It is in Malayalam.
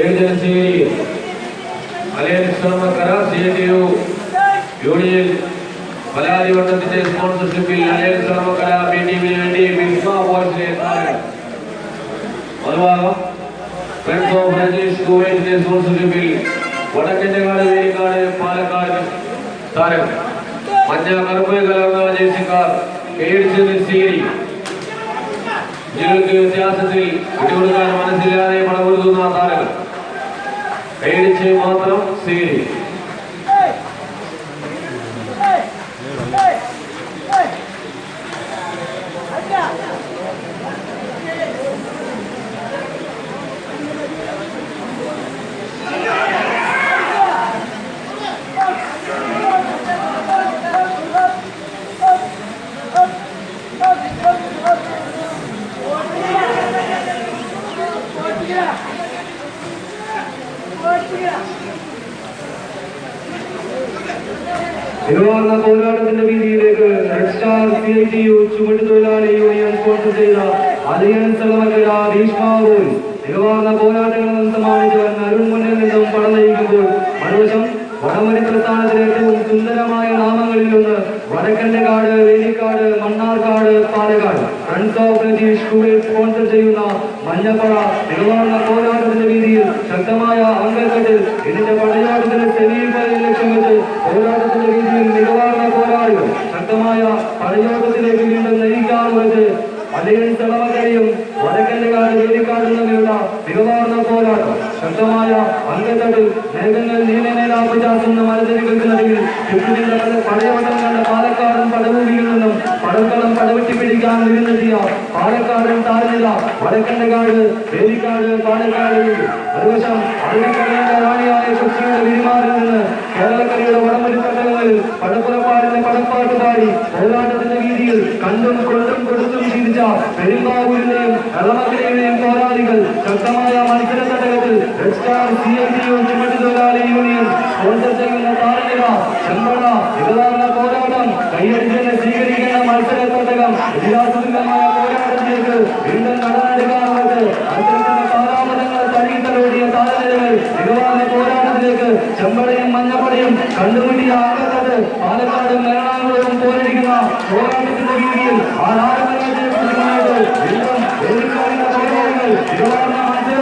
ഏജൻസിയിൽ Alliance C T U union പലാരിവട്ടത്തിന്റെ സ്പോൺസർഷിപ്പിൽ അലയൻസ് കരാർ ബി ടീമിന് വേണ്ടി ബിസ്മ ബോയ്സിനെ മറുഭാഗം ഫ്രണ്ട്സ് ഓഫ് രജീഷ് കുവൈറ്റിന്റെ സ്പോൺസർഷിപ്പിൽ വടക്കഞ്ചകാട് വേലിക്കാട് പാലക്കാട് താരം മഞ്ഞ കറുപ്പ് കലർന്ന ജേഴ്സിക്കാർ പേടിച്ച് നിശ്ചയിരി ജില്ലക്ക് വ്യത്യാസത്തിൽ വിട്ടുകൊടുക്കാൻ മനസ്സില്ലാതെ തിരുവാർന്ന പോരാട്ടത്തിന്റെ വീതിയിലേക്ക് red star C I T ചുമട്ടുതൊഴിലാളി union sponsor ചെയ്ത അലയൻസ് എളമക്കര ഭീഷ്മാവൂർ. തിരുവാർന്ന പോരാട്ടങ്ങളിൽ സമ്മാനിച്ചവൻ അരുൺ മുന്നിൽ നിന്നും പടം നയിക്കുമ്പോൾ മറുവശം വടമരി പ്രസ്ഥാനത്തിലെ ഏറ്റവും സുന്ദരമായ നാമങ്ങളിലൊന്ന് വടക്കന്റെ കാട് Velikkad Mannarkkad Palakkad. Friends of British സ്കൂളിൽ സ്പോൺസർ ചെയ്യുന്ന മഞ്ഞപ്പഴ തിരുവാർന്ന പോരാട്ടത്തിന്റെ വീതിയിൽ ശക്തമായ അംഗക്കെട്ടിൽ ഇതിന്റെ പടയാട്ടത്തിന് സെമി ഫൈനൽ ലക്ഷ്യം വെച്ച് പോരാട്ടത്തിന്റെ രീതിയിൽ മികവാർന്ന പോരാളികൾ ശക്തമായ പടയോട്ടത്തിലേക്ക് വീണ്ടും നയിക്കാൻ വെച്ച് അലയൻസ് ഇളവകരയും വടക്കല്ലുകാട് കാട് വേലിക്കാടും തമ്മിലുള്ള മികവാർന്ന പോരാട്ടം. ശക്തമായ അംഗത്തട്ടിൽ മേഘങ്ങൾ നീലമേലാപ്പ് ചാർത്തുന്ന മലനിരകൾക്ക് നടുവിൽ ചുറ്റുനിന്ന പടയോട്ടം പടഭൂമിയിൽ നിന്നും പടക്കളം പടവെട്ടി പിടിക്കാൻ നിരുന്നെത്തിയ പാലക്കാടൻ താരനില വടക്കല്ലുകാട് കാട് വേലിക്കാട് പാലക്കാട് മറുവശം അറബിക്കടലിന്റെ റാണിയായ കൊച്ചിയുടെ വിരിമാറിൽ നിന്ന് കേരളക്കരയുടെ വടമൊരു പട്ടണങ്ങളിൽ പടപ്പുറപ്പാടിന്റെ പടപ്പാട്ട് പാടി പോരാട്ടത്തിന്റെ വീതിയിൽ കണ്ടും കൊണ്ടും കൊടുത്തും ചിരിച്ച പെരുമ്പാവൂരിലെയും എളമക്കരയുടെയും പോരാളികൾ ശക്തമായ മത്സര തട്ടകത്തിൽ red star C M T U ചുമട്ടുതൊഴിലാളി union sponsor ചെയ്യുന്ന താരനില പോരാട്ടം കൈയടിച്ചെന്ന് സ്വീകരിക്കുന്ന മത്സര തട്ടകം ഇതിഹാസമായ പോരാട്ടത്തിലേക്ക് വീണ്ടും നടന്നെടുക്കാനുള്ളത് അദ്ദേഹത്തിന്റെ താരാമതങ്ങൾ തടിയിട്ടലോടിയ താരനിലകൾ ഇതുവാർന്ന പോരാട്ടത്തിലേക്ക് ചെമ്പടയും മഞ്ഞപ്പടയും കണ്ടുമുട്ടിയ ആകത്തത് പാലക്കാടും എറണാകുളവും പോരടിക്കുന്ന പോരാട്ടത്തിന്റെ രീതിയിൽ ആ നാരകങ്ങളെ വീണ്ടും വേദിക്കാരുടെ പോരാളികൾ ഇതുവാർന്ന മത്സര